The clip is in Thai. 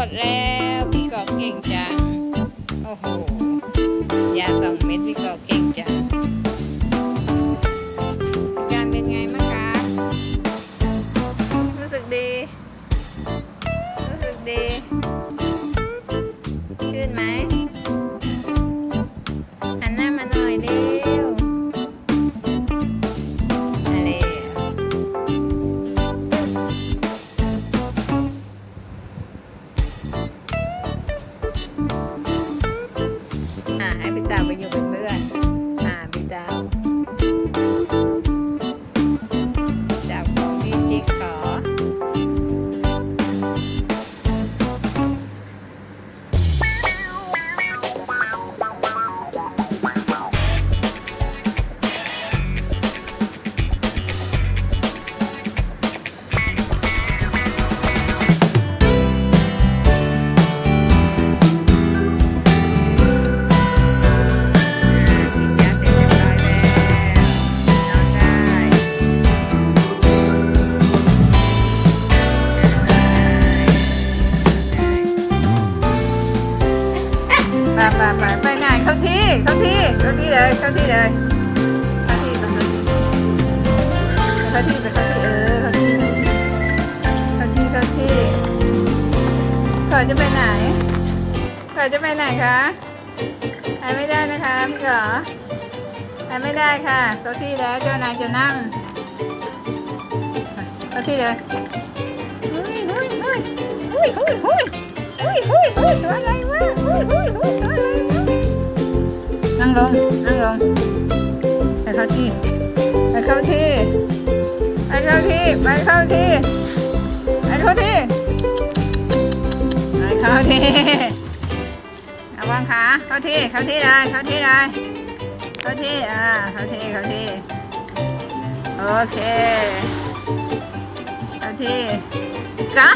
หมดแล้ว พี่กอเก่งจัง โอ้โห ไปไปไปไปไหนเข้าที่เข้าที่เข้าที่เลยเข้าที่เลยเข้าที่ไปเข้าที่ไปเข้าที่เออเข้าที่เข้าที่เข้าที่ขอจะไปไหนขอจะไปไหนคะไปไม่ได้นะคะพี่ขอไปไม่ได้ค่ะเข้าที่แล้วเจ้านายจะนั่งเข้าที่เลยเฮ้ยเฮ้ยเฮ้ยเฮ้ยเฮ้ยเฮ้ยเฮ้ยเฮ้ยเฮ้ยตัวอะไร ลงนั่งลงไปเข้าที่ไปเข้าที่ไปเข้าที่ไปเข้าที่ไปเข้าที่ไปเข้าที่ระวังขาเข้าที่เข้าที่เลยเข้าที่เลยเข้าที่อ่าเข้าที่เข้าที่โอเคเข้าที่กะ